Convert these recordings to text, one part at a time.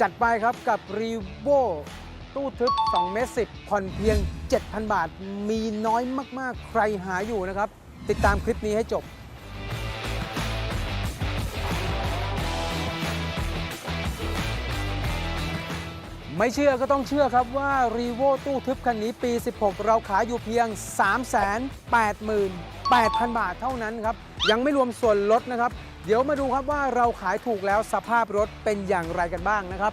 จัดไปครับกับ r e v o ตู้ทึบ2เมตร10ผ่อนเพียง 7,000 บาท มีน้อยมากๆ ใครหาอยู่นะครับ ติดตามคลิปนี้ให้จบไม่เชื่อก็ต้องเชื่อครับว่า r e v o ตู้ทึบคันนี้ปี 16 เราขายอยู่เพียง 388,000 บาทเท่านั้นครับ ยังไม่รวมส่วนลดนะครับ เดี๋ยวมาดูครับว่าเราขายถูกแล้วสภาพรถเป็นอย่างไรกันบ้างนะครับ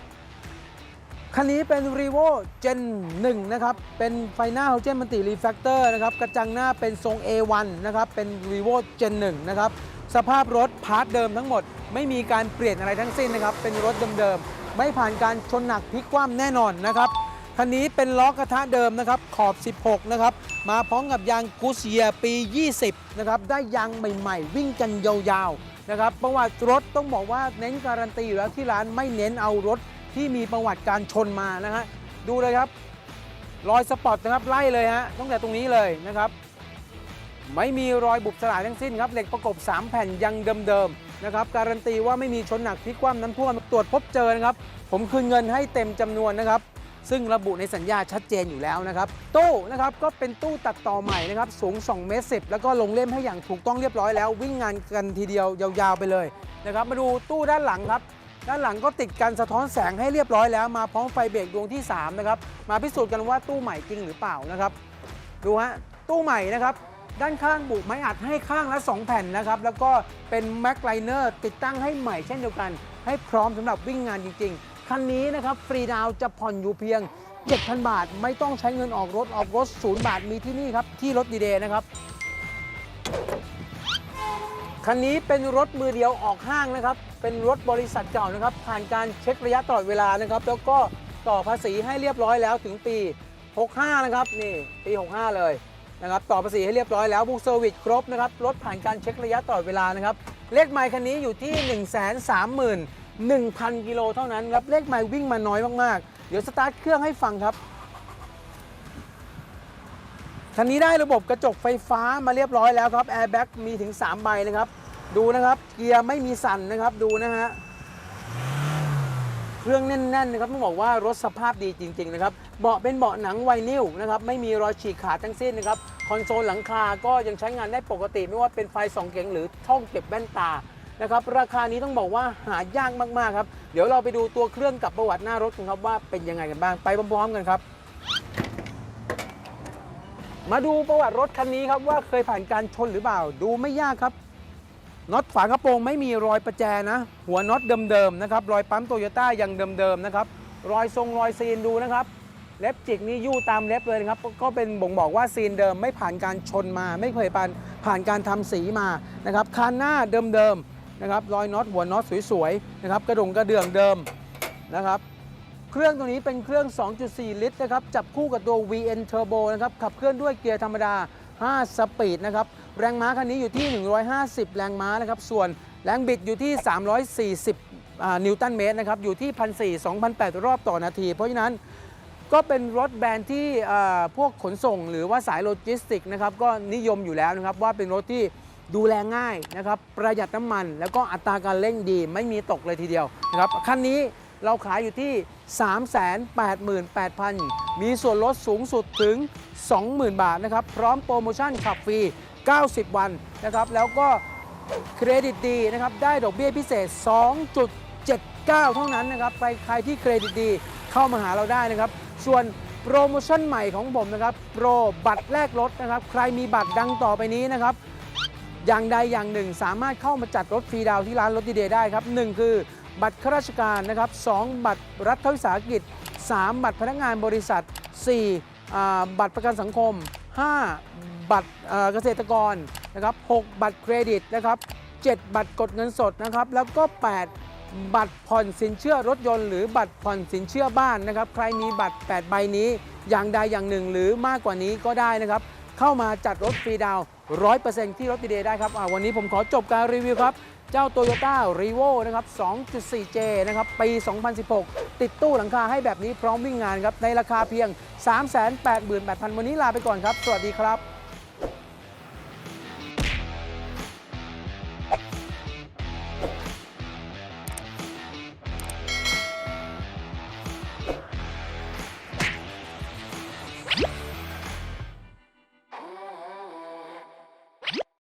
คันนี้เป็น r e v o Gen 1 นะครับ เป็นไฟหน้า Halogen Multi Reflector นะครับ กระจังหน้าเป็นทรง A1 นะครับ เป็น r e v o Gen 1 นะครับ สภาพรถพาร์ทเดิมทั้งหมด ไม่มีการเปลี่ยนอะไรทั้งสิ้นนะครับ เป็นรถเดิมๆ ไม่ผ่านการชนหนักพลิกคว่ำแน่นอนนะครับ คันนี้เป็นล้อกระทะเดิมนะครับ ขอบ 16 นะครับ มาพร้อมกับยางกูเซียปี 20 นะครับ ได้ยางใหม่ ๆ วิ่งกันยาวๆ นะครับประวัติรถต้องบอกว่าเน้นการันตีอยู่แล้วที่ร้านไม่เน้นเอารถที่มีประวัติการชนมานะฮะดูเลยครับรอยสปอตนะครับไล่เลยฮะตั้งแต่ตรงนี้เลยนะครับ ไม่มีรอยบุบสลายทั้งสิ้นครับเหล็กประกบ 3 แผ่นยังเดิมๆนะครับการันตีว่าไม่มีชนหนักพลิกคว่ำน้ำท่วมตรวจพบเจอนะครับผมคืนเงินให้เต็มจำนวนนะครับ ซึ่งระบุในสัญญาชัดเจนอยู่แล้วนะครับ ตู้นะครับก็เป็นตู้ตัดต่อใหม่นะครับ สูง 2 เมตร10แล้วก็ลงเล่มให้อย่างถูกต้องเรียบร้อยแล้ว วิ่งงานกันทีเดียวยาวๆไปเลยนะครับ มาดูตู้ด้านหลังครับ ด้านหลังก็ติดกันสะท้อนแสงให้เรียบร้อยแล้ว มาพร้อมไฟเบรกดวงที่ 3 นะครับ มาพิสูจน์กันว่าตู้ใหม่จริงหรือเปล่านะครับ ดูฮะ ตู้ใหม่นะครับ ด้านข้างบุไม้อัดให้ข้างละ 2 แผ่นนะครับ แล้วก็เป็นแม็กไลเนอร์ติดตั้งให้ใหม่เช่นเดียวกัน ให้พร้อมสำหรับวิ่งงานจริง ๆ คันนี้นะครับฟรีดาวจะผ่อนอยู่เพียง 7,000 บาท ไม่ต้องใช้เงินออกรถออกรถศูนย์บาทมีที่นี่ครับ ที่รถดีเดย์นะครับ คันนี้เป็นรถมือเดียวออกห้างนะครับ เป็นรถบริษัทเก่านะครับ ผ่านการเช็คระยะตลอดเวลานะครับ แล้วก็ต่อภาษีให้เรียบร้อยแล้วถึงปี 65 นะครับ นี่ปี 65 เลยนะครับต่อภาษีให้เรียบร้อยแล้วบุกเซอร์วิสครบนะครับรถผ่านการเช็คระยะตลอดเวลานะครับเลขไมล์คันนี้อยู่ที่ 1 3 1 0 0 0 กิโลเท่านั้นครับเลขไมล์วิ่งมาน้อยมากๆ เดี๋ยวสตาร์ทเครื่องให้ฟังครับคันนี้ได้ระบบกระจกไฟฟ้ามาเรียบร้อยแล้วครับแอร์แบ็กมีถึง 3 ใบนะครับ ดูนะครับ เกียร์ไม่มีสั่นนะครับดูนะฮะเครื่องแน่นๆนะครับต้องบอกว่ารถสภาพดีจริง ๆ นะครับเบาะเป็นเบาะหนังไวนิลนะครับไม่มีรอยฉีกขาดทั้งสิ้นนะครับคอนโซลหลังคาก็ยังใช้งานได้ปกติ ไม่ว่าเป็นไฟสองเก๋งหรือช่องเก็บแว่นตา นะครับราคานี้ต้องบอกว่าหายากมากๆครับ เดี๋ยวเราไปดูตัวเครื่องกับประวัติหน้ารถกันครับว่าเป็นยังไงกันบ้างไปพร้อมๆกันครับ มาดูประวัติรถคันนี้ครับว่าเคยผ่านการชนหรือเปล่า ดูไม่ยากครับน็อตฝากระโปรงไม่มีรอยประแจนะ หัวน็อตเดิมๆนะครับรอยปั๊มโตโยต้ายังเดิมๆนะครับรอยทรงรอยซีนดูนะครับเล็บจิกนี่ยู่ตามเล็บเลยนะครับ ก็เป็นบ่งบอกว่าซีนเดิมไม่ผ่านการชนมา ไม่เคยผ่านผ่านการทำสีมานะครับคานหน้าเดิมๆ นะครับรอยน็อตหัวน็อตสวยๆนะครับกระดงกระเดื่องเดิมนะครับเครื่องตัวนี้เป็นเครื่อง 2.4 ลิตรนะครับจับคู่กับตัว VN Turbo นะครับขับเคลื่อนด้วยเกียร์ธรรมดา 5 สปีดนะครับแรงม้าคันนี้อยู่ที่ 150 แรงม้านะครับส่วนแรงบิดอยู่ที่ 340 นิวตันเมตรนะครับอยู่ที่ 1,400 2,800 รอบต่อนาที เพราะฉะนั้นก็เป็นรถแบรนด์ที่พวกขนส่งหรือว่าสายโลจิสติกนะครับก็นิยมอยู่แล้วนะครับว่าเป็นรถที่ ดูแลง่ายนะครับ ประหยัดน้ำมัน แล้วก็อัตราการเร่งดีไม่มีตกเลยทีเดียวนะครับคันนี้เราขายอยู่ที่ 388,000 มีส่วนลดสูงสุดถึง 20,000 บาทนะครับ พร้อมโปรโมชั่นขับฟรี 90 วันนะครับ แล้วก็เครดิตดีนะครับ ได้ดอกเบี้ยพิเศษ 2.79 เท่านั้นนะครับ ไปใครที่เครดิตดีเข้ามาหาเราได้นะครับ ส่วนโปรโมชั่นใหม่ของผมนะครับ โปรบัตรแลกรถนะครับ ใครมีบัตรดังต่อไปนี้นะครับ อย่างใดอย่างหนึ่ง สามารถเข้ามาจัดรถฟรีดาวที่ร้านรถดีเดย์ได้ครับ1คือบัตรข้าราชการนะครับ2บัตรรัฐวิสาหกิจ 3 บัตรพนักงานบริษัท4อ่บัตรประกันสังคม 5 บัตรเอ่อเกษตรกรนะครับ6บัตรเครดิตนะครับ7บัตรกดเงินสดนะครับแล้วก็ 8 บัตรผ่อนสินเชื่อรถยนต์หรือบัตรผ่อนสินเชื่อบ้านนะครับใครมีบัตร 8 ใบนี้อย่างใดอย่างหนึ่งหรือมากกว่านี้ก็ได้นะครับ เข้ามาจัดรถฟรีดาวน์100%ที่รถดีเดย์ได้ครับวันนี้ผมขอจบการรีวิวครับ เจ้า Toyota r e v o นะครับ 2.4J นะครับ ปี 2016 ติดตู้หลังคาให้แบบนี้พร้อมวิ่งงานครับ ในราคาเพียง 388,000วันนี้ลาไปก่อนครับ สวัสดีครับ